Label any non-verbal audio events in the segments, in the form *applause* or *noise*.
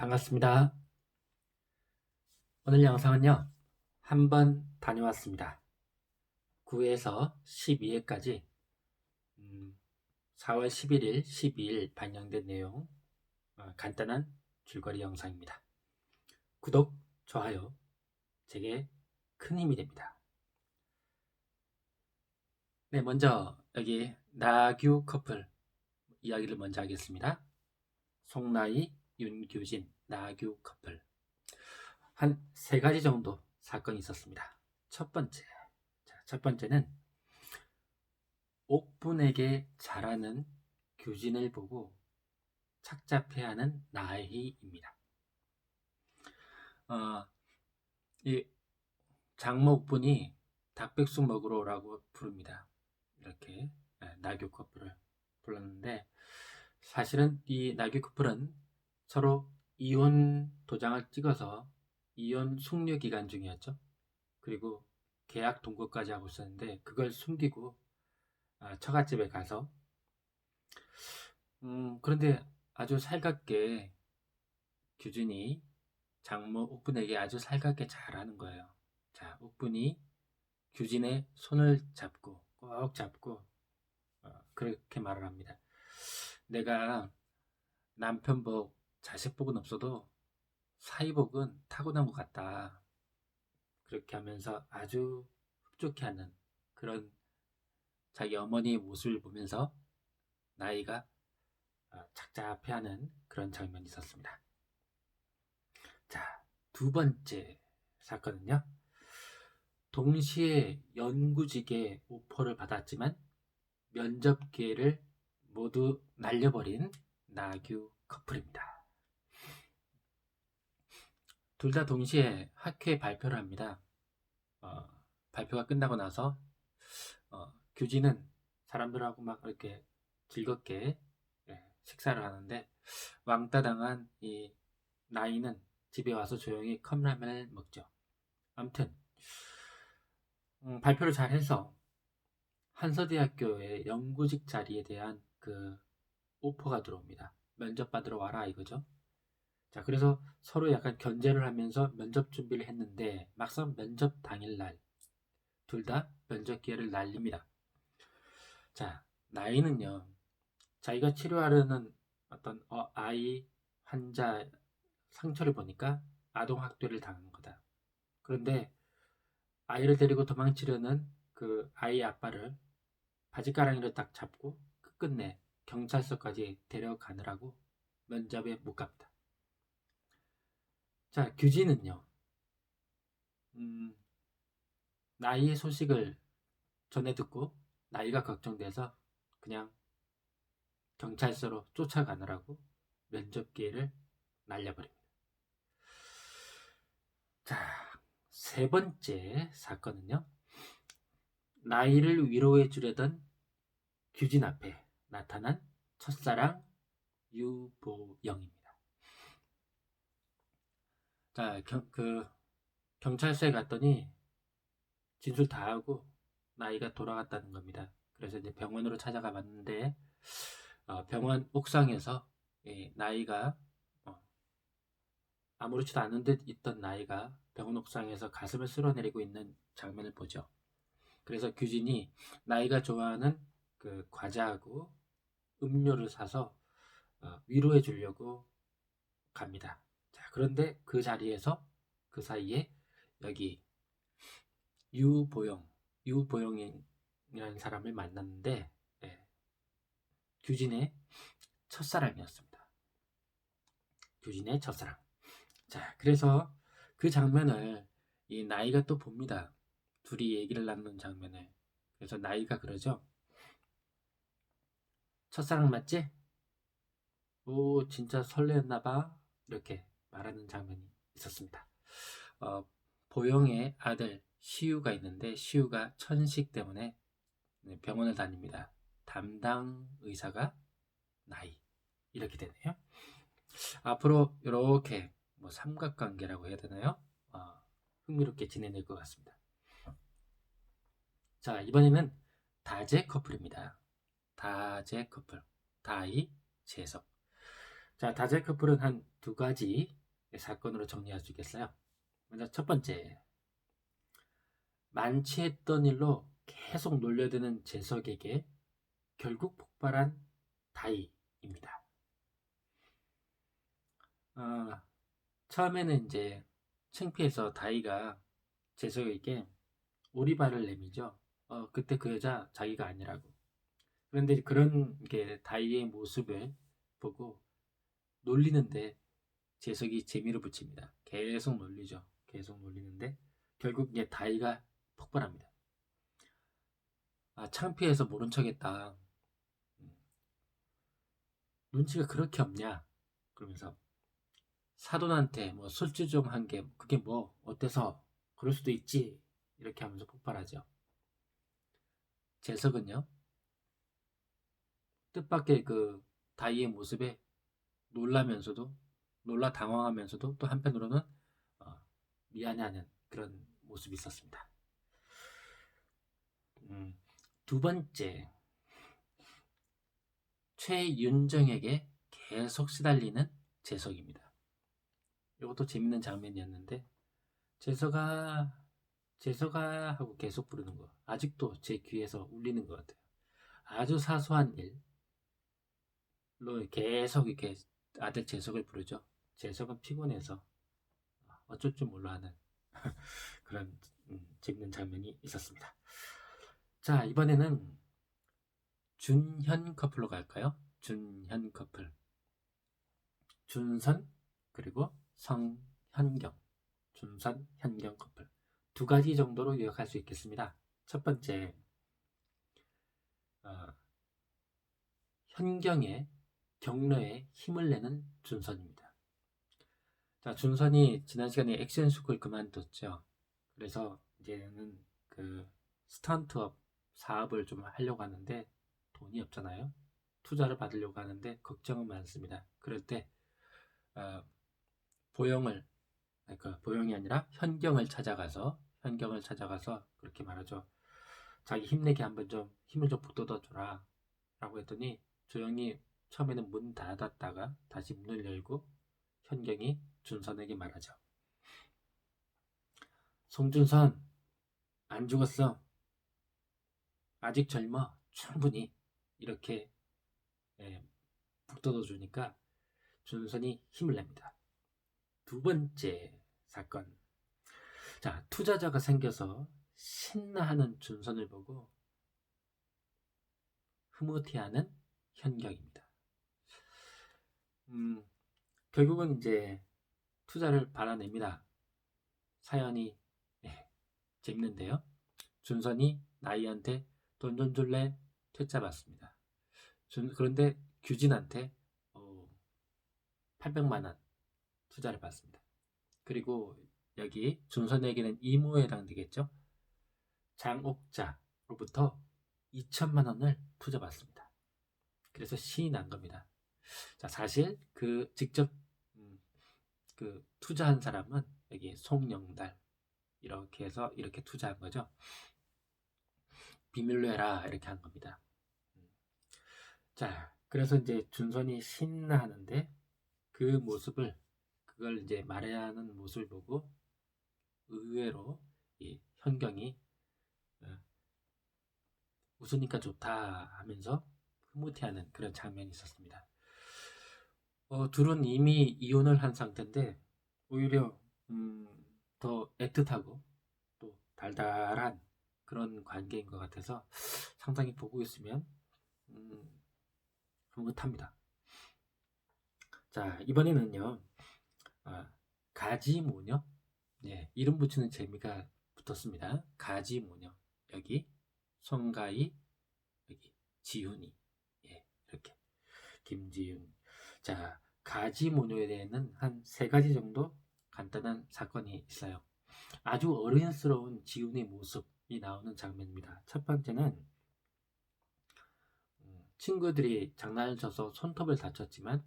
반갑습니다. 오늘 영상은요, 한 번 다녀왔습니다. 9회에서 12회까지, 음, 4월 11일, 12일 반영된 내용, 어, 간단한 줄거리 영상입니다. 구독, 좋아요, 제게 큰 힘이 됩니다. 네, 먼저 여기 나규 커플 이야기를 먼저 하겠습니다. 송나이, 윤규진, 나규 커플. 한 세 가지 정도 사건이 있었습니다. 첫 번째. 자, 첫 번째는 옥분에게 잘하는 규진을 보고 착잡해하는 나희입니다. 어, 이 장모 옥분이 닭백숙 먹으러 오라고 부릅니다. 이렇게 예, 나규 커플을 불렀는데 사실은 이 나규 커플은 서로 이혼 도장을 찍어서 이혼 숙려 기간 중이었죠. 그리고 계약 동거까지 하고 있었는데 그걸 숨기고 아, 처갓집에 가서 음, 그런데 아주 살갑게 규진이 장모 옥분에게 아주 살갑게 잘하는 거예요. 자, 옥분이 규진의 손을 잡고 꼭 잡고 어, 그렇게 말을 합니다. 내가 남편 복, 자식 복은 없어도 사이 복은 타고난 것 같다. 그렇게 하면서 아주 흡족해하는 그런 자기 어머니의 모습을 보면서 나이가 어, 착잡해하는 그런 장면이 있었습니다. 자, 두 번째 사건은요. 동시에 연구직의 오퍼를 받았지만 면접 기회를 모두 날려버린 나규 커플입니다. 둘 다 동시에 학회 발표를 합니다. 어, 발표가 끝나고 나서 어, 규진은 사람들하고 막 이렇게 즐겁게 예, 식사를 하는데 왕따 당한 이 나이는 집에 와서 조용히 컵라면을 먹죠. 아무튼 음, 발표를 잘 해서 한서대학교의 연구직 자리에 대한 그 오퍼가 들어옵니다. 면접 받으러 와라 이거죠. 자, 그래서 서로 약간 견제를 하면서 면접 준비를 했는데 막상 면접 당일날 둘 다 면접 기회를 날립니다. 자, 나이는요. 자기가 치료하려는 어떤 어, 아이 환자 상처를 보니까 아동 학대를 당한 거다. 그런데 아이를 데리고 도망치려는 그 아이 아빠를 바지가랑이를 딱 잡고 끝끝내 경찰서까지 데려가느라고 면접에 못 갑니다. 자, 규진은요, 음, 나이의 소식을 전해 듣고 나이가 걱정돼서 그냥 경찰서로 쫓아가느라고 면접 기회를 날려버립니다. 자, 세 번째 사건은요, 나이를 위로해 주려던 규진 앞에 나타난 첫사랑 유보영입니다. 자, 경, 그 경찰서에 갔더니 진술 다 하고 나이가 돌아갔다는 겁니다. 그래서 이제 병원으로 찾아가 봤는데 어, 병원 옥상에서 예, 나이가 어, 아무렇지도 않은 듯 있던 나이가 병원 옥상에서 가슴을 쓸어내리고 있는 장면을 보죠. 그래서 규진이 나이가 좋아하는 그 과자하고 음료를 사서 어, 위로해 주려고 갑니다. 자, 그런데 그 자리에서 그 사이에 여기 유보영, 유보영이라는 사람을 만났는데 예, 규진의 첫사랑이었습니다. 규진의 첫사랑. 자, 그래서 그 장면을 이 나이가 또 봅니다. 둘이 얘기를 나누는 장면을. 그래서 나이가 그러죠. 첫사랑 맞지? 오, 진짜 설레었나 봐. 이렇게 말하는 장면이 있었습니다. 어, 보영의 아들 시우가 있는데 시우가 천식 때문에 네, 병원을 다닙니다. 담당 의사가 나이 이렇게 되네요. 앞으로 이렇게 뭐 삼각관계라고 해야 되나요? 어, 흥미롭게 지내낼 것 같습니다. 자 이번에는 다재 커플입니다. 다재 커플 다이 재석 자, 다재 커플은 한 두 가지 사건으로 정리할 수 있겠어요. 먼저 첫 번째, 만취했던 일로 계속 놀려드는 재석에게 결국 폭발한 다이입니다. 어, 처음에는 이제 창피해서 다이가 재석에게 오리발을 내미죠. 어, 그때 그 여자 자기가 아니라고. 그런데 그런 게 다이의 모습을 보고 놀리는데 재석이 재미를 붙입니다. 계속 놀리죠. 계속 놀리는데 결국 이제 다이가 폭발합니다. 아, 창피해서 모른 척했다. 음. 눈치가 그렇게 없냐? 그러면서 사돈한테 뭐 술주정한 게 그게 뭐 어때서 그럴 수도 있지 이렇게 하면서 폭발하죠. 재석은요 뜻밖의 그 다이의 모습에 놀라면서도 놀라 당황하면서도 또 한편으로는 어, 미안해하는 그런 모습이 있었습니다. 음, 두 번째 최윤정에게 계속 시달리는 재석입니다. 이것도 재밌는 장면이었는데 재석아 재석아 하고 계속 부르는 거 아직도 제 귀에서 울리는 것 같아요. 아주 사소한 일로 계속 이렇게 아들 재석을 부르죠. 재석은 피곤해서 어쩔 줄 몰라 하는 *laughs* 그런 음, 재밌는 장면이 있었습니다. 자 이번에는 준현 커플로 갈까요? 준현 커플 준선 그리고 성현경 준선 현경 커플 두 가지 정도로 요약할 수 있겠습니다. 첫 번째 어, 현경의 경로에 힘을 내는 준선입니다. 자, 준선이 지난 시간에 액션숙을 그만뒀죠. 그래서 이제는 그 스턴트업 사업을 좀 하려고 하는데 돈이 없잖아요. 투자를 받으려고 하는데 걱정은 많습니다. 그럴 때 어, 보영을 그러니까 보영이 아니라 현경을 찾아가서 현경을 찾아가서 그렇게 말하죠. 자기 힘내게 한번 좀 힘을 좀 북돋아 줘라 라고 했더니 조용히 처음에는 문 닫았다가 다시 문을 열고 현경이 준선에게 말하죠. 송준선 안 죽었어. 아직 젊어. 충분히 이렇게 예, 북돋아 주니까 준선이 힘을 냅니다. 두 번째 사건. 자, 투자자가 생겨서 신나하는 준선을 보고 흐뭇해하는 현경입니다. 음, 결국은 이제 투자를 받아냅니다. 사연이 네, 재밌는데요. 준선이 나이한테 돈 좀 줄래? 퇴짜 받습니다. 준, 그런데 규진한테 어, 800만 원 투자를 받습니다. 그리고 여기 준선에게는 이모에 해당되겠죠. 장옥자로부터 2천만 원을 투자받습니다. 그래서 난 겁니다. 자, 사실 그 직접 음, 그 투자한 사람은 여기 송영달 이렇게 해서 이렇게 투자한 거죠. 비밀로 해라 이렇게 한 겁니다. 음. 자, 그래서 이제 준선이 신나하는데 그 모습을 그걸 이제 말해야 하는 모습을 보고 의외로 이 현경이 어, 웃으니까 좋다 하면서 흐뭇해하는 그런 장면이 있었습니다. 어, 둘은 이미 이혼을 한 상태인데 오히려 음, 더 애틋하고 또 달달한 그런 관계인 것 같아서 상당히 보고 있으면 음, 흐뭇합니다. 자 이번에는요 아, 가지모녀? 예, 이름 붙이는 재미가 붙었습니다. 가지모녀. 여기 송가희 여기 지훈이. 예, 이렇게. 김지훈 자 가지 모녀에 대해서는 한 세 가지 정도 간단한 사건이 있어요. 아주 어른스러운 지훈의 모습이 나오는 장면입니다. 첫 번째는 음, 친구들이 장난을 쳐서 손톱을 다쳤지만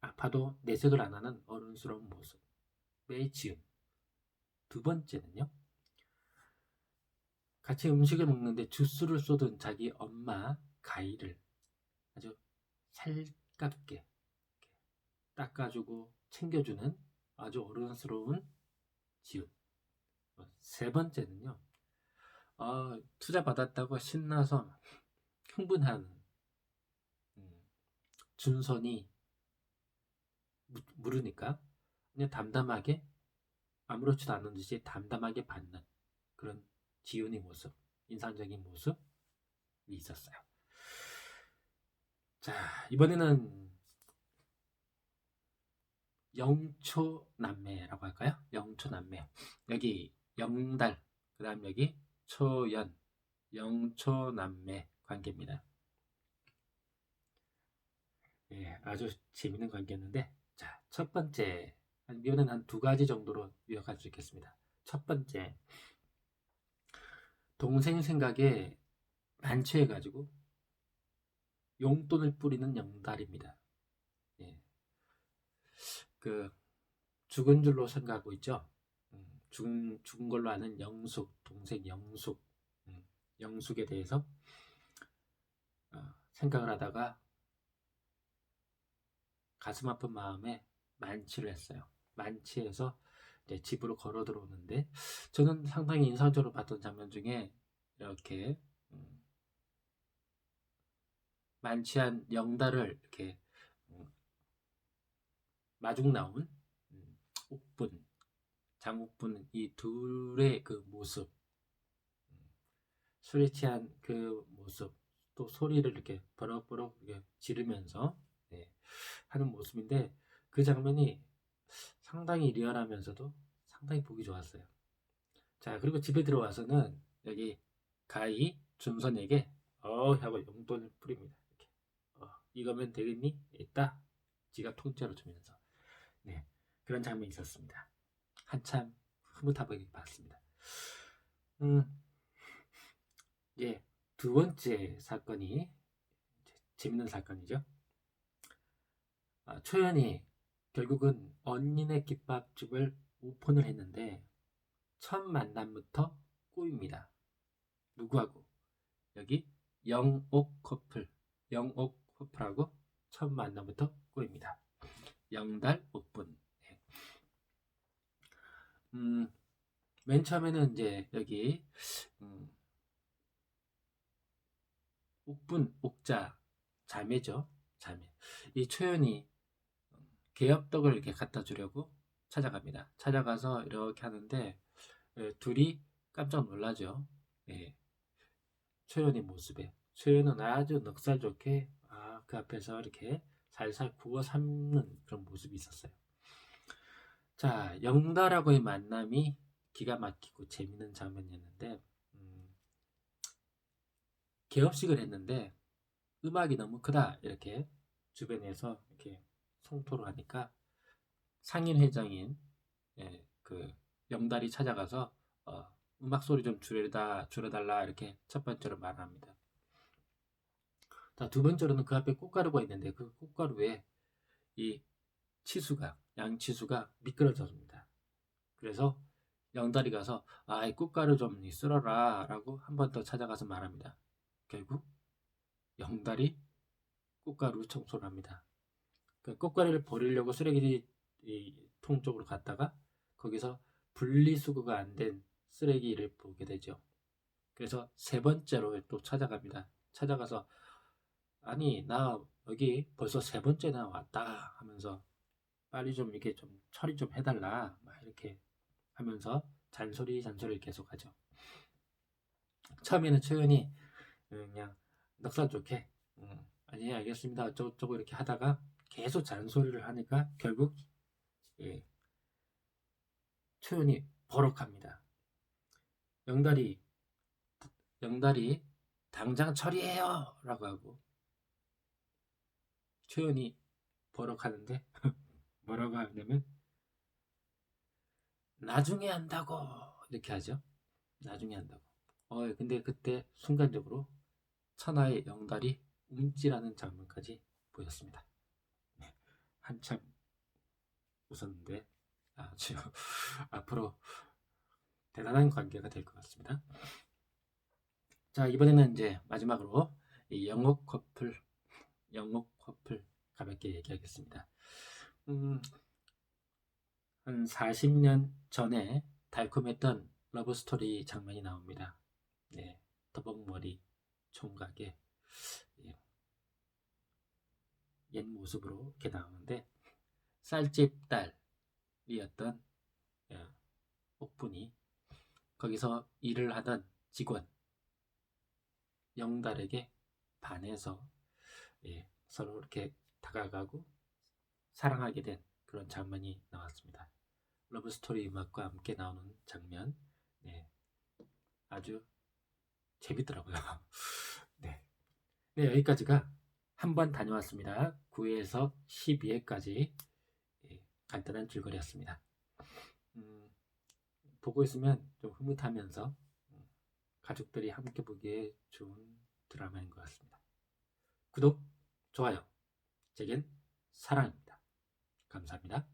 아파도 내색을 안 하는 어른스러운 모습의 지훈. 두 번째는요. 같이 음식을 먹는데 주스를 쏟은 자기 엄마 가이를 아주 살 갑게 닦아주고 챙겨주는 아주 어른스러운. 어, 세 번째는요. 어, 투자 받았다고 신나서 흥분하는 음, 준선이 무- 물으니까 그냥 담담하게 아무렇지도 않은 듯이 담담하게 받는 그런 지훈의 모습, 인상적인 모습이 있었어요. 자, 이번에는 영초 남매라고 할까요? 영초 남매. 여기 영달, 그 다음 여기 초연, 영초 남매 관계입니다. 예, 아주 재밌는 관계였는데, 자, 첫 번째, 한- 이거는 한두 가지 정도로 요약할 수 있겠습니다. 첫 번째, 동생 생각에 만취해가지고 용돈을 뿌리는 영달입니다. 예. 그 죽은 줄로 생각하고 있죠. 음, 죽은 죽은 걸로 아는 영숙 동생 영숙 음, 영숙에 대해서 어, 생각을 하다가 가슴 아픈 마음에 만취를 했어요. 만취해서 집으로 걸어 들어오는데 저는 상당히 인상적으로 봤던 장면 중에 이렇게 음, 만취한 영달을 이렇게 음, 마중 나온 음, 옥분, 장옥분 이 둘의 그 모습, 음, 술에 취한 그 모습, 또 소리를 이렇게 버럭버럭 이렇게 지르면서 네, 하는 모습인데 그 장면이 상당히 리얼하면서도 상당히 보기 좋았어요. 자 그리고 집에 들어와서는 여기 가희 준선에게 어 하고 용돈을 뿌립니다. 이거면 되겠니? 있다. 지갑 통째로 주면서 네 그런 장면이 있었습니다. 한참 흐뭇하게 봤습니다. 음, 예, 두 번째 사건이 재밌는 사건이죠. 아, 초연이 결국은 언니네 김밥집을 오픈을 했는데 첫 만남부터 꼬입니다. 누구하고? 여기 영옥 커플, 영옥 커플하고 첫 만남부터 꼬입니다. 영달 옥분. 네. 음, 맨 처음에는 이제 여기 음, 옥분, 옥자 자매죠. 자매. 이 초연이 개엽떡을 이렇게 갖다 주려고 찾아갑니다. 찾아가서 이렇게 하는데 예, 둘이 깜짝 놀라죠. 예. 초연의 모습에 초연은 아주 넉살 좋게 아, 그 앞에서 이렇게 살살 구워 삶는 그런 모습이 있었어요. 자, 영달하고의 만남이 기가 막히고 재밌는 장면이었는데 음, 개업식을 했는데 음악이 너무 크다 이렇게 주변에서 이렇게 성토를 하니까 상인 회장인 예, 그 영달이 찾아가서 어, 음악 소리 좀 줄여다 줄여달라 이렇게 첫 번째로 말합니다. 자, 두 번째로는 그 앞에 꽃가루가 있는데 그 꽃가루에 이 치수가 양치수가 미끄러졌습니다. 그래서 영달이 가서 아이 꽃가루 좀 쓸어라 라고 한 번 더 찾아가서 말합니다. 결국 영달이 꽃가루 청소를 합니다. 그 꽃가루를 버리려고 쓰레기 통 쪽으로 갔다가 거기서 분리수거가 안 된 쓰레기를 보게 되죠. 그래서 세 번째로 또 찾아갑니다. 찾아가서 아니 나 여기 벌써 세 번째나 왔다 하면서 빨리 좀 이렇게 좀 처리 좀 해달라 막 이렇게 하면서 잔소리 잔소리를 계속하죠. 처음에는 최연이 그냥 넉살 좋게 음, 아니 알겠습니다 어쩌고저쩌고 이렇게 하다가 계속 잔소리를 하니까 결국 예, 초연이 버럭합니다. 영달이 영달이 당장 처리해요 라고 하고 초연이 버럭하는데 *laughs* 뭐라고 하냐면 나중에 한다고 이렇게 하죠. 나중에 한다고. 어 근데 그때 순간적으로 천하의 영달이 움찔하는 장면까지 보였습니다. 네, 한참 웃었는데 아주 *laughs* 앞으로 대단한 관계가 될 것 같습니다. 자 이번에는 이제 마지막으로 이 영옥 커플, 영옥 커플 가볍게 얘기하겠습니다. 음, 한 40년 전에 달콤했던 러브 스토리 장면이 나옵니다. 네, 더벅머리 총각의 예, 옛 모습으로 이렇게 나오는데 쌀집 딸이었던 예, 옥분이 거기서 일을 하던 직원 영달에게 반해서 예, 서로 이렇게 다가가고 사랑하게 된 그런 장면이 나왔습니다. 러브 스토리 음악과 함께 나오는 장면, 네, 아주 재밌더라고요. *laughs* 네, 네 여기까지가 한 번 다녀왔습니다. 9회에서 12회까지 예, 간단한 줄거리였습니다. 음, 보고 있으면 좀 흐뭇하면서 음, 가족들이 함께 보기에 좋은 드라마인 것 같습니다. 구독, 좋아요, 제겐 사랑입니다. 감사합니다.